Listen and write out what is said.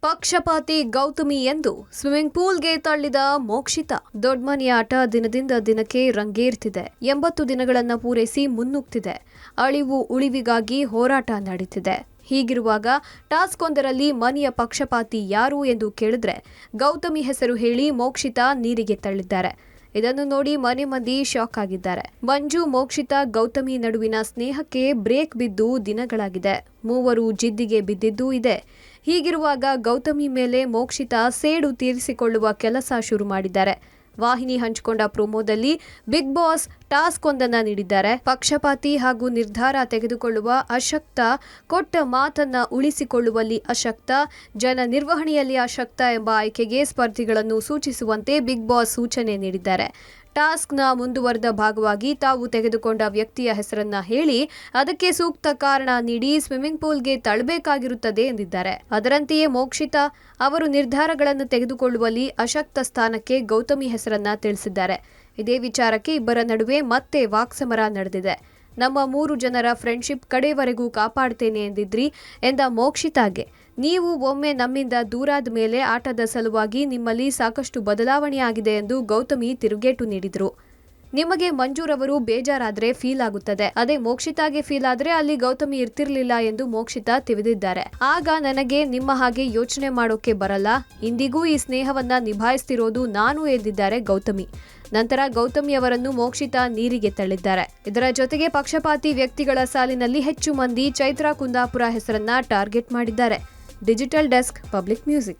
ಪಕ್ಷಪಾತಿ ಗೌತಮಿ ಎಂದು ಸ್ವಿಮ್ಮಿಂಗ್ ಪೂಲ್ಗೆ ತಳ್ಳಿದ ಮೋಕ್ಷಿತ. ದೊಡ್ಮನಿ ಆಟ ದಿನದಿಂದ ದಿನಕ್ಕೆ ರಂಗೇರ್ತಿದೆ. ಎಂಬತ್ತು ದಿನಗಳನ್ನು ಪೂರೈಸಿ ಮುನ್ನುಗ್ತಿದೆ. ಅಳಿವು ಉಳಿವಿಗಾಗಿ ಹೋರಾಟ ನಡೀತಿದೆ. ಹೀಗಿರುವಾಗ ಟಾಸ್ಕ್ ಒಂದರಲ್ಲಿ ಮನೆಯ ಪಕ್ಷಪಾತಿ ಯಾರು ಎಂದು ಕೇಳಿದ್ರೆ ಗೌತಮಿ ಹೆಸರು ಹೇಳಿ ಮೋಕ್ಷಿತ ನೀರಿಗೆ ತಳ್ಳಿದ್ದಾರೆ. ಇದನ್ನು ನೋಡಿ ಮನೆ ಮಂದಿ ಶಾಕ್ ಆಗಿದ್ದಾರೆ. ಮಂಜು, ಮೋಕ್ಷಿತಾ, ಗೌತಮಿ ನಡುವಿನ ಸ್ನೇಹಕ್ಕೆ ಬ್ರೇಕ್ ಬಿದ್ದು ದಿನಗಳಾಗಿದೆ. ಮೂವರು ಜಿದ್ದಿಗೆ ಬಿದ್ದಿದ್ದೂ ಇದೆ. ಹೀಗಿರುವಾಗ ಗೌತಮಿ ಮೇಲೆ ಮೋಕ್ಷಿತ ಸೇಡು ತೀರಿಸಿಕೊಳ್ಳುವ ಕೆಲಸ ಶುರು ಮಾಡಿದ್ದಾರೆ. ವಾಹಿನಿ ಹಂಚಿಕೊಂಡ ಪ್ರೊಮೋದಲ್ಲಿ ಬಿಗ್ ಬಾಸ್ ಟಾಸ್ಕ್ ಒಂದನ್ನ ನೀಡಿದ್ದಾರೆ. ಪಕ್ಷಪಾತಿ ಹಾಗೂ ನಿರ್ಧಾರ ತೆಗೆದುಕೊಳ್ಳುವ ಅಶಕ್ತ, ಕೊಟ್ಟ ಮಾತನ್ನ ಉಳಿಸಿಕೊಳ್ಳುವಲ್ಲಿ ಅಶಕ್ತ, ಜನ ನಿರ್ವಹಣೆಯಲ್ಲಿ ಅಶಕ್ತ ಎಂಬ ಆಯ್ಕೆಗೆ ಸ್ಪರ್ಧಿಗಳನ್ನು ಸೂಚಿಸುವಂತೆ ಬಿಗ್ ಬಾಸ್ ಸೂಚನೆ ನೀಡಿದ್ದಾರೆ. ಟಾಸ್ಕ್ನ ಮುಂದುವರೆದ ಭಾಗವಾಗಿ ತಾವು ತೆಗೆದುಕೊಂಡ ವ್ಯಕ್ತಿಯ ಹೆಸರನ್ನ ಹೇಳಿ ಅದಕ್ಕೆ ಸೂಕ್ತ ಕಾರಣ ನೀಡಿ ಸ್ವಿಮ್ಮಿಂಗ್ ಪೂಲ್ಗೆ ತಳ್ಳಬೇಕಾಗಿರುತ್ತದೆ ಎಂದಿದ್ದಾರೆ. ಅದರಂತೆಯೇ ಮೋಕ್ಷಿತಾ ಅವರು ನಿರ್ಧಾರಗಳನ್ನು ತೆಗೆದುಕೊಳ್ಳುವಲ್ಲಿ ಅಶಕ್ತ ಸ್ಥಾನಕ್ಕೆ ಗೌತಮಿ ಹೆಸರನ್ನ ತಿಳಿಸಿದ್ದಾರೆ. ಇದೇ ವಿಚಾರಕ್ಕೆ ಇಬ್ಬರ ನಡುವೆ ಮತ್ತೆ ವಾಕ್ಸಮರ ನಡೆದಿದೆ. ನಮ್ಮ ಮೂರು ಜನರ ಫ್ರೆಂಡ್ಶಿಪ್ ಕಡೆವರೆಗೂ ಕಾಪಾಡ್ತೇನೆ ಎಂದಿದ್ರಿ ಎಂದ ಮೋಕ್ಷಿತಾಗೆ. ನೀವು ಒಮ್ಮೆ ನಮ್ಮಿಂದ ದೂರಾದ ಮೇಲೆ ಆಟದ ಸಲುವಾಗಿ ನಿಮ್ಮಲ್ಲಿ ಸಾಕಷ್ಟು ಬದಲಾವಣೆಯಾಗಿದೆ ಎಂದು ಗೌತಮಿ ತಿರುಗೇಟು ನೀಡಿದರು. ನಿಮಗೆ ಮಂಜೂರವರು ಬೇಜಾರಾದ್ರೆ ಫೀಲ್ ಆಗುತ್ತದೆ. ಅದೇ ಮೋಕ್ಷಿತಾಗೆ ಫೀಲ್ ಆದ್ರೆ ಅಲ್ಲಿ ಗೌತಮಿ ಇರ್ತಿರ್ಲಿಲ್ಲ ಎಂದು ಮೋಕ್ಷಿತಾ ತಿಳಿದಿದ್ದಾರೆ. ಆಗ ನನಗೆ ನಿಮ್ಮ ಹಾಗೆ ಯೋಚನೆ ಮಾಡೋಕೆ ಬರಲ್ಲ. ಇಂದಿಗೂ ಈ ಸ್ನೇಹವನ್ನ ನಿಭಾಯಿಸ್ತಿರೋದು ನಾನು ಎಂದಿದ್ದಾರೆ ಗೌತಮಿ. ನಂತರ ಗೌತಮಿ ಅವರನ್ನು ಮೋಕ್ಷಿತಾ ನೀರಿಗೆ ತಳ್ಳಿದ್ದಾರೆ. ಇದರ ಜೊತೆಗೆ ಪಕ್ಷಪಾತಿ ವ್ಯಕ್ತಿಗಳ ಸಾಲಿನಲ್ಲಿ ಹೆಚ್ಚು ಮಂದಿ ಚೈತ್ರಾ ಕುಂದಾಪುರ ಹೆಸರನ್ನ ಟಾರ್ಗೆಟ್ ಮಾಡಿದ್ದಾರೆ. Digital Desk Public Music.